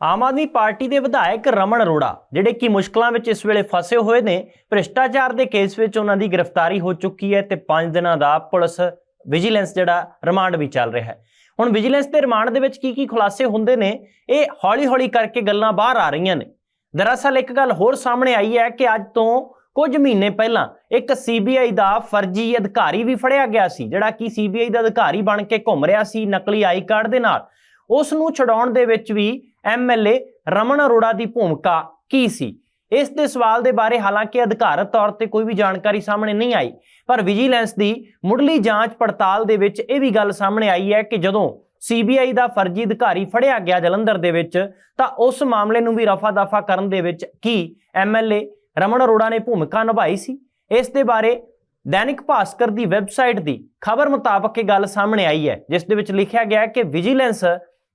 Aam Aadmi party ਦੇ ਵਿਧਾਇਕ ਰਮਨ ਅਰੋੜਾ, ਜਿਹੜੇ ਕਿ ਮੁਸ਼ਕਲਾਂ ਵਿੱਚ ਇਸ ਵੇਲੇ ਫਸੇ ਹੋਏ ਨੇ, ਭ੍ਰਿਸ਼ਟਾਚਾਰ ਦੇ ਕੇਸ ਵਿੱਚ ਉਹਨਾਂ ਦੀ ਗ੍ਰਿਫਤਾਰੀ ਹੋ ਚੁੱਕੀ ਹੈ ਤੇ 5 ਦਿਨਾਂ ਦਾ ਪੁਲਿਸ ਵਿਜੀਲੈਂਸ ਜਿਹੜਾ ਰਿਮਾਂਡ ਵੀ ਚੱਲ ਰਿਹਾ ਹੈ। ਹੁਣ ਵਿਜੀਲੈਂਸ ਦੇ ਰਿਮਾਂਡ ਦੇ ਵਿੱਚ ਕੀ ਕੀ ਖੁਲਾਸੇ ਹੁੰਦੇ ਨੇ, ਇਹ ਹੌਲੀ-ਹੌਲੀ ਕਰਕੇ ਗੱਲਾਂ ਬਾਹਰ ਆ ਰਹੀਆਂ ਨੇ। ਦਰਅਸਲ ਇੱਕ ਗੱਲ ਹੋਰ ਸਾਹਮਣੇ ਆਈ ਹੈ ਕਿ ਅੱਜ ਤੋਂ ਕੁਝ ਮਹੀਨੇ ਪਹਿਲਾਂ ਇੱਕ ਸੀਬੀਆਈ ਦਾ ਫਰਜ਼ੀ ਅਧਿਕਾਰੀ ਵੀ ਫੜਿਆ ਗਿਆ ਸੀ, ਜਿਹੜਾ ਕਿ ਸੀਬੀਆਈ ਦਾ ਅਧਿਕਾਰੀ ਬਣ ਕੇ ਘੁੰਮ ਰਿਹਾ ਸੀ ਨਕਲੀ ਆਈ ਕਾਰਡ ਦੇ ਨਾਲ। ਉਸ ਨੂੰ ਛਡਾਉਣ ਦੇ ਵਿੱਚ ਵੀ ਐਮਐਲਏ ਰਮਨ ਅਰੋੜਾ ਦੀ ਭੂਮਿਕਾ ਕੀ ਸੀ? ਇਸ ਦੇ ਸਵਾਲ ਦੇ ਬਾਰੇ ਹਾਲਾਂਕਿ ਅਧਿਕਾਰਤ ਤੌਰ ਤੇ ਕੋਈ ਵੀ ਜਾਣਕਾਰੀ ਸਾਹਮਣੇ ਨਹੀਂ ਆਈ, ਪਰ ਵਿਜੀਲੈਂਸ ਦੀ ਮੁੱਢਲੀ ਜਾਂਚ ਪੜਤਾਲ ਦੇ ਵਿੱਚ ਇਹ ਵੀ ਗੱਲ ਸਾਹਮਣੇ ਆਈ ਹੈ ਕਿ ਜਦੋਂ ਸੀਬੀਆਈ ਦਾ ਫਰਜ਼ੀ ਅਧਿਕਾਰੀ ਫੜਿਆ ਗਿਆ ਜਲੰਧਰ ਦੇ ਵਿੱਚ, ਤਾਂ ਉਸ ਮਾਮਲੇ ਨੂੰ ਵੀ ਰਫਾ ਦਫਾ ਕਰਨ ਦੇ ਵਿੱਚ ਕੀ ਐਮਐਲਏ ਰਮਨ ਅਰੋੜਾ ਨੇ ਭੂਮਿਕਾ ਨਿਭਾਈ ਸੀ? ਇਸ ਦੇ ਬਾਰੇ ਦੈਨਿਕ ਭਾਸਕਰ ਦੀ ਵੈਬਸਾਈਟ ਦੀ ਖਬਰ ਮੁਤਾਬਕ ਇਹ ਗੱਲ ਸਾਹਮਣੇ ਆਈ ਹੈ, ਜਿਸ ਦੇ ਵਿੱਚ ਲਿਖਿਆ ਗਿਆ ਹੈ ਕਿ ਵਿਜੀਲੈਂਸ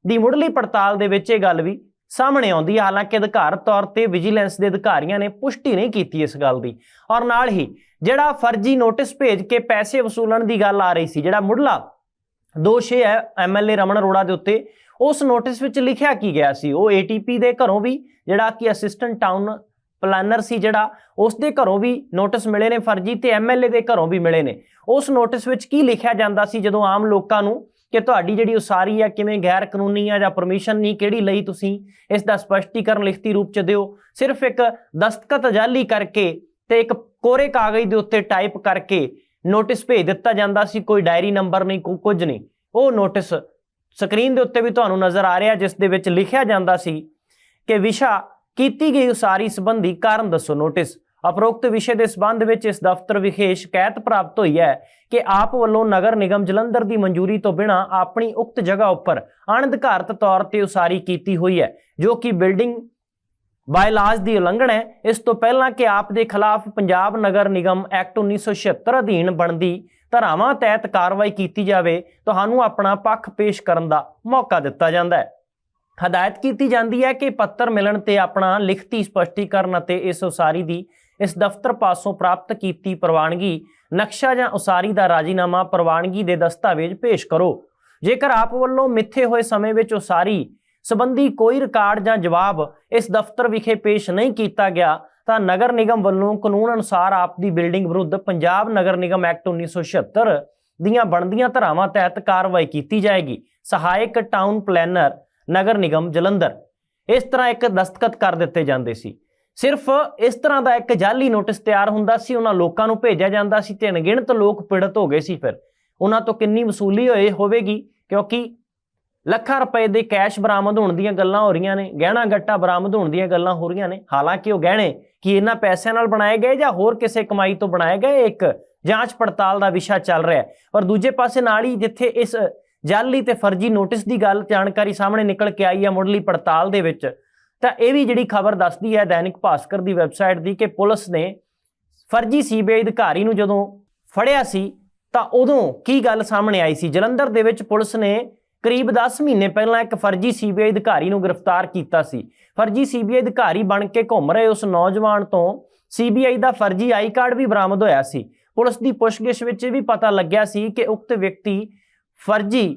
ਦੀ ਮੁੱਢਲੀ ਪੜਤਾਲ ਦੇ ਵਿੱਚ ਇਹ ਗੱਲ ਵੀ ਸਾਹਮਣੇ ਆਉਂਦੀ ਹੈ। ਹਾਲਾਂਕਿ ਅਧਿਕਾਰਤ ਤੌਰ ਤੇ ਵਿਜੀਲੈਂਸ ਦੇ ਅਧਿਕਾਰੀਆਂ ਨੇ ਪੁਸ਼ਟੀ ਨਹੀਂ ਕੀਤੀ ਇਸ ਗੱਲ ਦੀ। ਔਰ ਨਾਲ ਹੀ ਜਿਹੜਾ ਫਰਜ਼ੀ ਨੋਟਿਸ ਭੇਜ ਕੇ ਪੈਸੇ ਵਸੂਲਣ ਦੀ ਗੱਲ ਆ ਰਹੀ ਸੀ, ਜਿਹੜਾ ਮੁੱਢਲਾ ਦੋਸ਼ ਇਹ ਹੈ ਐਮਐਲਏ ਰਮਨ ਅਰੋੜਾ ਦੇ ਉੱਤੇ, ਉਸ ਨੋਟਿਸ ਵਿੱਚ ਲਿਖਿਆ ਕੀ ਗਿਆ ਸੀ? ਉਹ ਏਟੀਪੀ ਦੇ ਘਰੋਂ ਵੀ ਜਿਹੜਾ ਕਿ ਅਸਿਸਟੈਂਟ ਟਾਊਨ ਪਲਾਨਰ ਸੀ ਜਿਹੜਾ, ਉਸ ਦੇ ਘਰੋਂ ਵੀ ਨੋਟਿਸ ਮਿਲੇ ਨੇ ਫਰਜ਼ੀ ਤੇ ਐਮਐਲਏ ਦੇ ਘਰੋਂ ਵੀ ਮਿਲੇ ਨੇ। ਉਸ ਨੋਟਿਸ ਵਿੱਚ ਕੀ ਲਿਖਿਆ ਜਾਂਦਾ ਸੀ ਜਦੋਂ ਆਮ ਲੋਕਾਂ ਨੂੰ ਕਿ ਤੁਹਾਡੀ ਜਿਹੜੀ ਉਸਾਰੀ ਆ ਕਿਵੇਂ ਗੈਰ ਕਾਨੂੰਨੀ ਆ ਜਾਂ ਪਰਮਿਸ਼ਨ ਨਹੀਂ, ਕਿਹੜੀ ਲਈ ਤੁਸੀਂ, ਇਸ ਦਾ ਸਪਸ਼ਟੀਕਰਨ ਲਿਖਤੀ ਰੂਪ ਚ ਦਿਓ। ਸਿਰਫ ਇੱਕ ਦਸਤਖਤ ਜਾਲੀ ਕਰਕੇ ਤੇ ਇੱਕ ਕੋਰੇ ਕਾਗਜ਼ ਦੇ ਉੱਤੇ ਟਾਈਪ ਕਰਕੇ ਨੋਟਿਸ ਭੇਜ ਦਿੱਤਾ ਜਾਂਦਾ ਸੀ, ਕੋਈ ਡਾਇਰੀ ਨੰਬਰ ਨਹੀਂ ਕੋਈ ਕੁਝ ਨਹੀਂ। ਉਹ ਨੋਟਿਸ ਸਕਰੀਨ ਦੇ ਉੱਤੇ ਵੀ ਤੁਹਾਨੂੰ ਨਜ਼ਰ ਆ ਰਿਹਾ, ਜਿਸ ਦੇ ਵਿੱਚ ਲਿਖਿਆ ਜਾਂਦਾ ਸੀ ਕਿ ਵਿਸ਼ਾ ਕੀਤੀ ਗਈ ਉਸਾਰੀ ਸੰਬੰਧੀ ਕਾਰਨ ਦੱਸੋ ਨੋਟਿਸ ਉਪਰੋਕਤ ਵਿਸ਼ੇ ਦੇ ਸਬੰਧ ਵਿੱਚ ਇਸ ਦਫ਼ਤਰ ਵਿਖੇ ਸ਼ਿਕਾਇਤ ਪ੍ਰਾਪਤ ਹੋਈ ਹੈ ਕਿ ਆਪ ਵੱਲੋਂ ਨਗਰ ਨਿਗਮ ਜਲੰਧਰ ਦੀ ਮਨਜ਼ੂਰੀ ਤੋਂ ਬਿਨਾਂ ਆਪਣੀ ਉਕਤ ਜਗ੍ਹਾ ਉੱਪਰ ਅਣਅਧਿਕਾਰਤ ਤੌਰ ਤੇ ਉਸਾਰੀ ਕੀਤੀ ਹੋਈ ਹੈ, ਜੋ ਕਿ ਬਿਲਡਿੰਗ ਬਾਇਲਾਜ ਦੀ ਉਲੰਘਣਾ ਹੈ। ਇਸ ਤੋਂ ਪਹਿਲਾਂ ਕਿ ਆਪ ਦੇ ਖਿਲਾਫ ਪੰਜਾਬ ਨਗਰ ਨਿਗਮ ਐਕਟ 1976 ਅਧੀਨ ਬਣਦੀ ਧਾਰਾਵਾਂ ਤਹਿਤ ਕਾਰਵਾਈ ਕੀਤੀ ਜਾਵੇ, ਤੁਹਾਨੂੰ ਆਪਣਾ ਪੱਖ ਪੇਸ਼ ਕਰਨ ਦਾ ਮੌਕਾ ਦਿੱਤਾ ਜਾਂਦਾ ਹੈ। ਹਦਾਇਤ ਕੀਤੀ ਜਾਂਦੀ ਹੈ ਕਿ ਪੱਤਰ ਮਿਲਣ ਤੇ ਆਪਣਾ ਲਿਖਤੀ ਸਪਸ਼ਟੀਕਰਨ ਅਤੇ ਇਸ ਉਸਾਰੀ ਦੀ ਇਸ ਦਫ਼ਤਰ ਪਾਸੋਂ ਪ੍ਰਾਪਤ ਕੀਤੀ ਪ੍ਰਵਾਨਗੀ, ਨਕਸ਼ਾ ਜਾਂ ਉਸਾਰੀ ਦਾ ਰਾਜੀਨਾਮਾ ਪ੍ਰਵਾਨਗੀ ਦੇ ਦਸਤਾਵੇਜ਼ ਪੇਸ਼ ਕਰੋ। ਜੇਕਰ ਆਪ ਵੱਲੋਂ ਮਿੱਥੇ ਹੋਏ ਸਮੇਂ ਵਿੱਚ ਉਸਾਰੀ ਸੰਬੰਧੀ ਕੋਈ ਰਿਕਾਰਡ ਜਾਂ ਜਵਾਬ ਇਸ ਦਫ਼ਤਰ ਵਿਖੇ ਪੇਸ਼ ਨਹੀਂ ਕੀਤਾ ਗਿਆ, ਤਾਂ ਨਗਰ ਨਿਗਮ ਵੱਲੋਂ ਕਾਨੂੰਨ ਅਨੁਸਾਰ ਆਪ ਦੀ ਬਿਲਡਿੰਗ ਵਿਰੁੱਧ ਪੰਜਾਬ ਨਗਰ ਨਿਗਮ ਐਕਟ 1976 ਦੀਆਂ ਬਣਦੀਆਂ ਧਾਰਾਵਾਂ ਤਹਿਤ ਕਾਰਵਾਈ ਕੀਤੀ ਜਾਏਗੀ। ਸਹਾਇਕ ਟਾਊਨ ਪਲੈਨਰ, ਨਗਰ ਨਿਗਮ ਜਲੰਧਰ। ਇਸ ਤਰ੍ਹਾਂ ਇੱਕ ਦਸਤਖਤ ਕਰ ਦਿੱਤੇ ਜਾਂਦੇ ਸੀ। ਸਿਰਫ ਇਸ ਤਰ੍ਹਾਂ ਦਾ ਇੱਕ ਜਾਲੀ ਨੋਟਿਸ ਤਿਆਰ ਹੁੰਦਾ ਸੀ, ਉਹਨਾਂ ਲੋਕਾਂ ਨੂੰ ਭੇਜਿਆ ਜਾਂਦਾ ਸੀ ਤੇ ਅਣਗਿਣਤ ਲੋਕ ਪੀੜਤ ਹੋ ਗਏ ਸੀ ਫਿਰ। ਉਹਨਾਂ ਤੋਂ ਕਿੰਨੀ ਵਸੂਲੀ ਹੋਏ, ਹੋਵੇਗੀ, ਕਿਉਂਕਿ ਲੱਖਾਂ ਰੁਪਏ ਦੇ ਕੈਸ਼ ਬਰਾਮਦ ਹੋਣ ਦੀਆਂ ਗੱਲਾਂ ਹੋ ਰਹੀਆਂ ਨੇ, ਗਹਿਣਾ ਗੱਟਾ ਬਰਾਮਦ ਹੋਣ ਦੀਆਂ ਗੱਲਾਂ ਹੋ ਰਹੀਆਂ ਨੇ, ਹਾਲਾਂਕਿ ਉਹ ਗਹਿਣੇ ਕਿ ਇਹਨਾਂ ਪੈਸਿਆਂ ਨਾਲ ਬਣਾਏ ਗਏ ਜਾਂ ਹੋਰ ਕਿਸੇ ਕਮਾਈ ਤੋਂ ਬਣਾਏ ਗਏ ਇੱਕ ਜਾਂਚ ਪੜਤਾਲ ਦਾ ਵਿਸ਼ਾ ਚੱਲ ਰਿਹਾ ਹੈ। ਔਰ ਦੂਜੇ ਪਾਸੇ ਨਾਲ ਹੀ ਜਿੱਥੇ ਇਸ ਜਾਲੀ ਤੇ ਫਰਜ਼ੀ ਨੋਟਿਸ ਦੀ ਗੱਲ ਜਾਣਕਾਰੀ ਸਾਹਮਣੇ ਨਿਕਲ ਕੇ ਆਈ ਹੈ ਮੁੱਢਲੀ ਪੜਤਾਲ ਦੇ ਵਿੱਚ ਤਾਂ ਇਹ ਵੀ ਜਿਹੜੀ ਖਬਰ ਦੱਸਦੀ ਹੈ ਦੈਨਿਕ ਭਾਸਕਰ ਦੀ ਵੈਬਸਾਈਟ ਦੀ ਕਿ ਪੁਲਿਸ ਨੇ ਫਰਜ਼ੀ ਸੀਬੀਆਈ ਅਧਿਕਾਰੀ ਨੂੰ ਜਦੋਂ ਫੜਿਆ ਸੀ, ਤਾਂ ਉਦੋਂ ਕੀ ਗੱਲ ਸਾਹਮਣੇ ਆਈ ਸੀ? ਜਲੰਧਰ ਦੇ ਵਿੱਚ ਪੁਲਿਸ ਨੇ ਕਰੀਬ 10 ਮਹੀਨੇ ਪਹਿਲਾਂ ਇੱਕ ਫਰਜ਼ੀ ਸੀਬੀਆਈ ਅਧਿਕਾਰੀ ਨੂੰ ਗ੍ਰਿਫਤਾਰ ਕੀਤਾ ਸੀ। ਫਰਜ਼ੀ ਸੀਬੀਆਈ ਅਧਿਕਾਰੀ ਬਣ ਕੇ ਘੁੰਮ ਰਹੇ ਉਸ ਨੌਜਵਾਨ ਤੋਂ ਸੀਬੀਆਈ ਦਾ ਫਰਜ਼ੀ ਆਈ ਕਾਰਡ ਵੀ ਬਰਾਮਦ ਹੋਇਆ ਸੀ। ਪੁਲਿਸ ਦੀ ਪੁੱਛਗਿੱਛ ਵਿੱਚ ਇਹ ਵੀ ਪਤਾ ਲੱਗਿਆ ਸੀ ਕਿ ਉਕਤ ਵਿਅਕਤੀ ਫਰਜ਼ੀ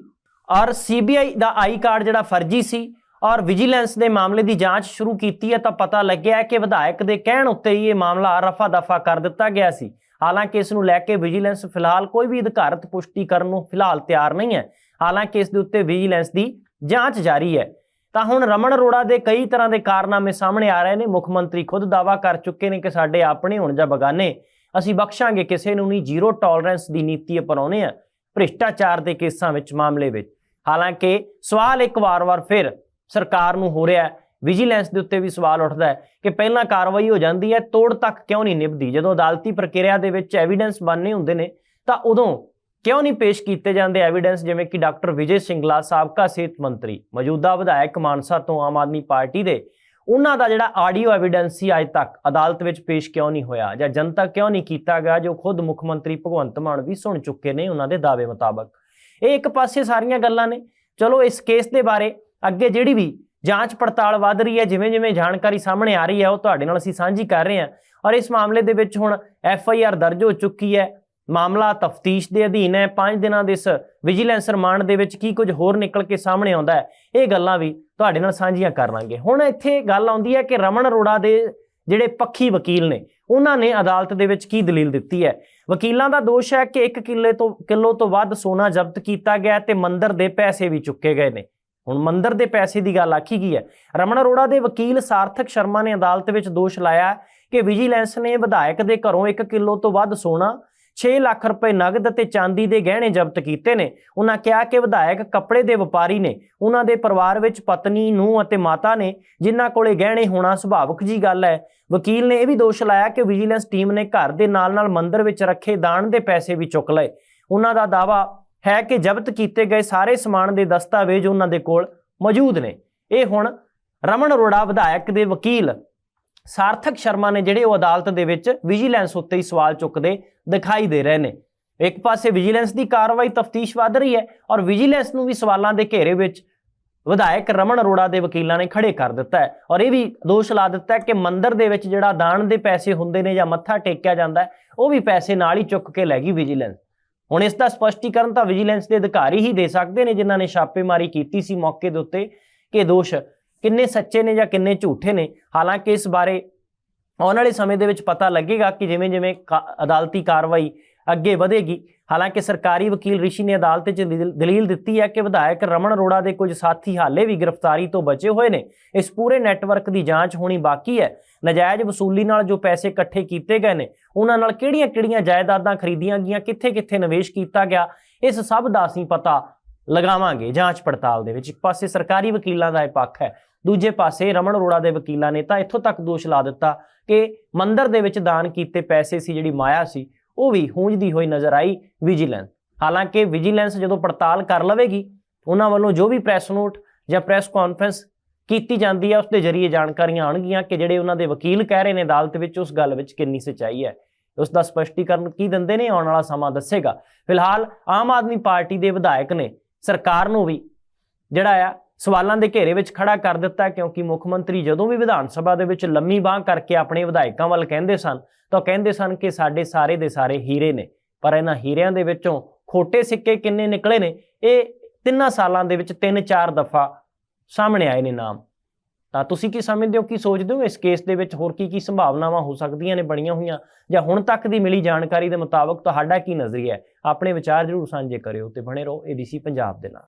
ਔਰ ਸੀਬੀਆਈ ਦਾ ਆਈ ਕਾਰਡ ਜਿਹੜਾ ਫਰਜ਼ੀ ਸੀ ਔਰ ਵਿਜੀਲੈਂਸ ਦੇ ਮਾਮਲੇ ਦੀ ਜਾਂਚ ਸ਼ੁਰੂ ਕੀਤੀ ਹੈ ਤਾਂ ਪਤਾ ਲੱਗਿਆ ਕਿ ਵਿਧਾਇਕ ਦੇ ਕਹਿਣ ਉੱਤੇ ਹੀ ਇਹ ਮਾਮਲਾ ਰਫਾ ਦਫਾ ਕਰ ਦਿੱਤਾ ਗਿਆ ਸੀ। ਹਾਲਾਂਕਿ ਇਸ ਨੂੰ ਲੈ ਕੇ ਵਿਜੀਲੈਂਸ ਫਿਲਹਾਲ ਕੋਈ ਵੀ ਅਧਿਕਾਰਤ ਪੁਸ਼ਟੀ ਕਰਨ ਨੂੰ ਫਿਲਹਾਲ ਤਿਆਰ ਨਹੀਂ ਹੈ। ਹਾਲਾਂਕਿ ਇਸ ਦੇ ਉੱਤੇ ਵਿਜੀਲੈਂਸ ਦੀ ਜਾਂਚ ਜਾਰੀ ਹੈ। ਤਾਂ ਹੁਣ ਰਮਨ ਅਰੋੜਾ ਦੇ ਕਈ ਤਰ੍ਹਾਂ ਦੇ ਕਾਰਨਾਮੇ ਸਾਹਮਣੇ ਆ ਰਹੇ ਨੇ। ਮੁੱਖ ਮੰਤਰੀ ਖੁਦ ਦਾਵਾ ਕਰ ਚੁੱਕੇ ਨੇ ਕਿ ਸਾਡੇ ਆਪਣੇ ਹੁਣ ਜਾਂ ਬਗਾਨੇ। ਅਸੀਂ ਬਖਸ਼ਾਂਗੇ ਕਿਸੇ ਨੂੰ ਨਹੀਂ। ਜ਼ੀਰੋ ਟੋਲਰੈਂਸ ਦੀ ਨੀਤੀ ਅਪਣਾਉਣੇ ਆ। ਭ੍ਰਿਸ਼ਟਾਚਾਰ ਦੇ ਕੇਸਾਂ ਵਿੱਚ ਮਾਮਲੇ ਵਿੱਚ। ਹਾਲਾਂਕਿ ਸਵਾਲ ਇੱਕ ਵਾਰ-ਵਾਰ ਫਿਰ ਸਰਕਾਰ ਨੂੰ ਹੋ ਰਿਹਾ ਵਿਜੀਲੈਂਸ ਦੇ ਉੱਤੇ ਵੀ ਸਵਾਲ ਉੱਠਦਾ ਹੈ ਕਿ ਪਹਿਲਾਂ ਕਾਰਵਾਈ ਹੋ ਜਾਂਦੀ ਹੈ, ਤੋੜ ਤੱਕ ਕਿਉਂ ਨਹੀਂ ਨਿਭਦੀ? ਜਦੋਂ ਅਦਾਲਤੀ ਪ੍ਰਕਿਰਿਆ ਦੇ ਵਿੱਚ ਐਵੀਡੈਂਸ ਬਣਨੇ ਹੁੰਦੇ ਨੇ, ਤਾਂ ਉਦੋਂ ਕਿਉਂ ਨਹੀਂ ਪੇਸ਼ ਕੀਤੇ ਜਾਂਦੇ ਐਵੀਡੈਂਸ ਜਿਵੇਂ ਕਿ ਡਾਕਟਰ ਵਿਜੇ ਸਿੰਗਲਾ, ਸਾਬਕਾ ਸਿਹਤ ਮੰਤਰੀ, ਮੌਜੂਦਾ ਵਿਧਾਇਕ ਮਾਨਸਾ ਤੋਂ ਆਮ ਆਦਮੀ ਪਾਰਟੀ ਦੇ, ਉਹਨਾਂ ਦਾ ਜਿਹੜਾ ਆਡੀਓ ਐਵੀਡੈਂਸ ਸੀ ਅੱਜ ਤੱਕ ਅਦਾਲਤ ਵਿੱਚ ਪੇਸ਼ ਕਿਉਂ ਨਹੀਂ ਹੋਇਆ? ਜਾਂ ਜਨਤਾ ਕਿਉਂ ਨਹੀਂ ਕੀਤਾ ਗਿਆ? ਜੋ ਖੁਦ ਮੁੱਖ ਮੰਤਰੀ ਭਗਵੰਤ ਮਾਨ ਵੀ ਸੁਣ ਚੁੱਕੇ ਨੇ ਉਹਨਾਂ ਦੇ ਦਾਅਵੇ ਮੁਤਾਬਕ। ਇਹ ਇੱਕ ਪਾਸੇ ਸਾਰੀਆਂ ਗੱਲਾਂ ਨੇ। ਚਲੋ ਇਸ ਕੇਸ ਦੇ ਬਾਰੇ ਅੱਗੇ ਜਿਹੜੀ ਵੀ ਜਾਂਚ ਪੜਤਾਲ ਵੱਧ ਰਹੀ ਹੈ, ਜਿਵੇਂ ਜਿਵੇਂ ਜਾਣਕਾਰੀ ਸਾਹਮਣੇ ਆ ਰਹੀ ਹੈ, ਉਹ ਤੁਹਾਡੇ ਨਾਲ ਅਸੀਂ ਸਾਂਝੀ ਕਰ ਰਹੇ ਹਾਂ। ਔਰ ਇਸ ਮਾਮਲੇ ਦੇ ਵਿੱਚ ਹੁਣ ਐਫ ਆਈ ਆਰ ਦਰਜ ਹੋ ਚੁੱਕੀ ਹੈ। ਮਾਮਲਾ ਤਫਤੀਸ਼ ਦੇ ਅਧੀਨ ਹੈ। 5 ਦਿਨਾਂ ਦੇ ਇਸ ਵਿਜੀਲੈਂਸ ਰਿਮਾਂਡ ਦੇ ਵਿੱਚ ਕੀ ਕੁਝ ਹੋਰ ਨਿਕਲ ਕੇ ਸਾਹਮਣੇ ਆਉਂਦਾ ਹੈ, ਇਹ ਗੱਲਾਂ ਵੀ ਤੁਹਾਡੇ ਨਾਲ ਸਾਂਝੀਆਂ ਕਰ ਲਾਂਗੇ। ਹੁਣ ਇੱਥੇ ਗੱਲ ਆਉਂਦੀ ਹੈ ਕਿ ਰਮਨ ਅਰੋੜਾ ਦੇ ਜਿਹੜੇ ਪੱਖੀ ਵਕੀਲ ਨੇ, ਉਹਨਾਂ ਨੇ ਅਦਾਲਤ ਦੇ ਵਿੱਚ ਕੀ ਦਲੀਲ ਦਿੱਤੀ ਹੈ? ਵਕੀਲਾਂ ਦਾ ਦੋਸ਼ ਹੈ ਕਿ 1 ਕਿੱਲੇ ਤੋਂ, ਕਿਲੋ ਤੋਂ ਵੱਧ ਸੋਨਾ ਜ਼ਬਤ ਕੀਤਾ ਗਿਆ ਤੇ ਮੰਦਰ ਦੇ ਪੈਸੇ ਵੀ ਚੁੱਕੇ ਗਏ ਨੇ। ਹੁਣ ਮੰਦਰ ਦੇ ਪੈਸੇ ਦੀ ਗੱਲ ਆਖੀ ਗਈ ਹੈ। ਰਮਨ ਅਰੋੜਾ ਦੇ ਵਕੀਲ ਸਾਰਥਕ ਸ਼ਰਮਾ ਨੇ ਅਦਾਲਤ ਵਿੱਚ ਦੋਸ਼ ਲਾਇਆ ਕਿ ਵਿਜੀਲੈਂਸ ਨੇ ਵਿਧਾਇਕ ਦੇ ਘਰੋਂ 1 ਕਿਲੋ ਤੋਂ ਵੱਧ ਸੋਨਾ 6 ਲੱਖ ਰੁਪਏ ਨਗਦ ਅਤੇ ਚਾਂਦੀ ਦੇ ਗਹਿਣੇ ਜ਼ਬਤ ਕੀਤੇ ਨੇ। ਉਹਨਾਂ ਕਿਹਾ ਕਿ ਵਿਧਾਇਕ ਕੱਪੜੇ ਦੇ ਵਪਾਰੀ ਨੇ। ਉਹਨਾਂ ਦੇ ਪਰਿਵਾਰ ਵਿੱਚ ਪਤਨੀ ਨੂੰ ਅਤੇ ਮਾਤਾ ਨੇ, ਜਿਨ੍ਹਾਂ ਕੋਲੇ ਗਹਿਣੇ ਹੋਣਾ ਸੁਭਾਵਿਕ ਜੀ ਗੱਲ ਹੈ। ਵਕੀਲ ਨੇ ਇਹ ਵੀ ਦੋਸ਼ ਲਾਇਆ ਕਿ ਵਿਜੀਲੈਂਸ ਟੀਮ ਨੇ ਘਰ ਦੇ ਨਾਲ-ਨਾਲ ਮੰਦਰ ਵਿੱਚ ਰੱਖੇ ਦਾਨ ਦੇ ਪੈਸੇ ਵੀ ਚੁੱਕ ਲਏ। ਉਹਨਾਂ ਦਾ ਦਾਵਾ ਹੈ ਕਿ ਜ਼ਬਤ ਕੀਤੇ ਗਏ ਸਾਰੇ ਸਮਾਨ ਦੇ ਦਸਤਾਵੇਜ਼ ਉਹਨਾਂ ਦੇ ਕੋਲ ਮੌਜੂਦ ਨੇ। ਇਹ ਹੁਣ ਰਮਨ ਅਰੋੜਾ, ਵਿਧਾਇਕ ਦੇ ਵਕੀਲ ਸਾਰਥਕ ਸ਼ਰਮਾ ਨੇ ਜਿਹੜੇ ਉਹ ਅਦਾਲਤ ਦੇ ਵਿੱਚ ਵਿਜੀਲੈਂਸ ਉੱਤੇ ਹੀ ਸਵਾਲ ਚੁੱਕਦੇ ਦਿਖਾਈ ਦੇ ਰਹੇ ਨੇ। ਇੱਕ ਪਾਸੇ ਵਿਜੀਲੈਂਸ ਦੀ ਕਾਰਵਾਈ ਤਫਤੀਸ਼ ਵਧ ਰਹੀ ਹੈ ਔਰ ਵਿਜੀਲੈਂਸ ਨੂੰ ਵੀ ਸਵਾਲਾਂ ਦੇ ਘੇਰੇ ਵਿੱਚ ਵਿਧਾਇਕ ਰਮਨ ਅਰੋੜਾ ਦੇ ਵਕੀਲਾਂ ਨੇ ਖੜੇ ਕਰ ਦਿੱਤਾ ਹੈ ਔਰ ਇਹ ਵੀ ਦੋਸ਼ ਲਾ ਦਿੱਤਾ ਹੈ ਕਿ ਮੰਦਰ ਦੇ ਵਿੱਚ ਜਿਹੜਾ ਦਾਨ ਦੇ ਪੈਸੇ ਹੁੰਦੇ ਨੇ ਜਾਂ ਮੱਥਾ ਟੇਕਿਆ ਜਾਂਦਾ ਉਹ ਵੀ ਪੈਸੇ ਨਾਲ ਹੀ ਚੁੱਕ ਕੇ ਲੈ ਗਈ ਵਿਜੀਲੈਂਸ। ਹੁਣ ਇਸ ਦਾ ਸਪਸ਼ਟੀਕਰਨ ਤਾਂ ਵਿਜੀਲੈਂਸ ਦੇ ਅਧਿਕਾਰੀ ਹੀ ਦੇ ਸਕਦੇ ਨੇ, ਜਿਨ੍ਹਾਂ ਨੇ ਛਾਪੇਮਾਰੀ ਕੀਤੀ ਸੀ ਮੌਕੇ ਦੇ ਉੱਤੇ ਕਿ ਦੋਸ਼ ਕਿੰਨੇ ਸੱਚੇ ਨੇ ਜਾਂ ਕਿੰਨੇ ਝੂਠੇ ਨੇ। ਹਾਲਾਂਕਿ ਇਸ ਬਾਰੇ ਆਉਣ ਵਾਲੇ ਸਮੇਂ ਦੇ ਵਿੱਚ ਪਤਾ ਲੱਗੇਗਾ ਕਿ ਜਿਵੇਂ ਜਿਵੇਂ ਕਾ- ਅਦਾਲਤੀ ਕਾਰਵਾਈ ਅੱਗੇ ਵਧੇਗੀ। ਹਾਲਾਂਕਿ ਸਰਕਾਰੀ ਵਕੀਲ ਰਿਸ਼ੀ ਨੇ ਅਦਾਲਤ 'ਚ ਦਲੀਲ ਦਲੀਲ ਦਿੱਤੀ ਹੈ ਕਿ ਵਿਧਾਇਕ ਰਮਨ ਅਰੋੜਾ ਦੇ ਕੁਝ ਸਾਥੀ ਹਾਲੇ ਵੀ ਗ੍ਰਿਫਤਾਰੀ ਤੋਂ ਬਚੇ ਹੋਏ ਨੇ। ਇਸ ਪੂਰੇ ਨੈਟਵਰਕ ਦੀ ਜਾਂਚ ਹੋਣੀ ਬਾਕੀ ਹੈ। ਨਜਾਇਜ਼ ਵਸੂਲੀ ਨਾਲ ਜੋ ਪੈਸੇ ਇਕੱਠੇ ਕੀਤੇ ਗਏ ਨੇ, ਉਹਨਾਂ ਨਾਲ ਕਿਹੜੀਆਂ-ਕਿਹੜੀਆਂ ਜਾਇਦਾਦਾਂ ਖਰੀਦੀਆਂ ਗਈਆਂ ਕਿੱਥੇ-ਕਿੱਥੇ ਨਿਵੇਸ਼ ਕੀਤਾ ਗਿਆ, ਇਸ ਸਭ ਦਾ ਅਸੀਂ ਪਤਾ ਲਗਾਵਾਂਗੇ ਜਾਂਚ ਪੜਤਾਲ ਦੇ ਵਿੱਚ। ਇੱਕ ਪਾਸੇ ਸਰਕਾਰੀ ਵਕੀਲਾਂ ਦਾ ਇਹ ਪੱਖ ਹੈ, ਦੂਜੇ ਪਾਸੇ ਰਮਨ ਅਰੋੜਾ ਦੇ ਵਕੀਲਾਂ ਨੇ ਤਾਂ ਇੱਥੋਂ ਤੱਕ ਦੋਸ਼ ਲਾ ਦਿੱਤਾ ਕਿ ਮੰਦਰ ਦੇ ਵਿੱਚ ਦਾਨ ਕੀਤੇ ਪੈਸੇ ਸੀ, ਜਿਹੜੀ ਮਾਇਆ ਸੀ, ਉਹ ਵੀ ਹੂੰਝਦੀ ਹੋਈ ਨਜ਼ਰ ਆਈ ਵਿਜੀਲੈਂਸ। ਹਾਲਾਂਕਿ ਵਿਜੀਲੈਂਸ ਜਦੋਂ ਪੜਤਾਲ ਕਰ ਲਵੇਗੀ, ਉਹਨਾਂ ਵੱਲੋਂ ਜੋ ਵੀ ਪ੍ਰੈਸ ਨੋਟ ਜਾਂ ਪ੍ਰੈਸ ਕਾਨਫਰੰਸ ਕੀਤੀ ਜਾਂਦੀ ਹੈ ਉਸ ਦੇ ਜ਼ਰੀਏ ਜਾਣਕਾਰੀਆਂ ਆਉਣਗੀਆਂ ਕਿ ਜਿਹੜੇ ਉਹਨਾਂ ਦੇ ਵਕੀਲ ਕਹਿ ਰਹੇ ਨੇ ਅਦਾਲਤ ਵਿੱਚ, ਉਸ ਗੱਲ ਵਿੱਚ ਕਿੰਨੀ ਸੱਚਾਈ ਹੈ। ਉਸ ਦਾ ਸਪਸ਼ਟੀਕਰਨ ਕੀ ਦਿੰਦੇ ਨੇ, ਆਉਣ ਵਾਲਾ ਸਮਾਂ ਦੱਸੇਗਾ। ਫਿਲਹਾਲ ਆਮ ਆਦਮੀ ਪਾਰਟੀ ਦੇ ਵਿਧਾਇਕ ਨੇ ਸਰਕਾਰ ਨੂੰ ਵੀ ਜਿਹੜਾ ਆ, ਸਵਾਲਾਂ ਦੇ ਘੇਰੇ ਵਿੱਚ ਖੜਾ ਕਰ ਦਿੱਤਾ ਕਿਉਂਕਿ ਮੁੱਖ ਮੰਤਰੀ ਜਦੋਂ ਵੀ ਵਿਧਾਨ ਸਭਾ ਦੇ ਵਿੱਚ ਲੰਮੀ ਬਾਹ ਕਰਕੇ ਆਪਣੇ ਵਿਧਾਇਕਾਂ ਵੱਲ ਕਹਿੰਦੇ ਸਨ, ਤਾਂ ਉਹ ਕਹਿੰਦੇ ਸਨ ਕਿ ਸਾਡੇ ਸਾਰੇ ਦੇ ਸਾਰੇ ਹੀਰੇ ਨੇ। ਪਰ ਇਹਨਾਂ ਹੀਰਿਆਂ ਦੇ ਵਿੱਚੋਂ ਖੋਟੇ ਸਿੱਕੇ ਕਿੰਨੇ ਨਿਕਲੇ ਨੇ? ਇਹ ਤਿੰਨਾਂ ਸਾਲਾਂ ਦੇ ਵਿੱਚ ਤਿੰਨ ਚਾਰ ਦਫਾ ਸਾਹਮਣੇ ਆਏ ਨੇ ਨਾਮ। ਤਾਂ ਤੁਸੀਂ ਕੀ ਸਮਝਦੇ ਹੋ, ਕੀ ਸੋਚਦੇ ਹੋ? ਇਸ ਕੇਸ ਦੇ ਵਿੱਚ ਹੋਰ ਕੀ ਕੀ ਸੰਭਾਵਨਾਵਾਂ ਹੋ ਸਕਦੀਆਂ ਨੇ ਬਣੀਆਂ ਹੋਈਆਂ ਜਾਂ ਹੁਣ ਤੱਕ ਦੀ ਮਿਲੀ ਜਾਣਕਾਰੀ ਦੇ ਮੁਤਾਬਕ ਤੁਹਾਡਾ ਕੀ ਨਜ਼ਰੀਆ ਹੈ? ਆਪਣੇ ਵਿਚਾਰ ਜਰੂਰ ਸਾਂਝੇ ਕਰਿਓ ਤੇ ਬਣੇ ਰਹੋ ਏਬੀਸੀ ਪੰਜਾਬ ਦੇ ਨਾਲ।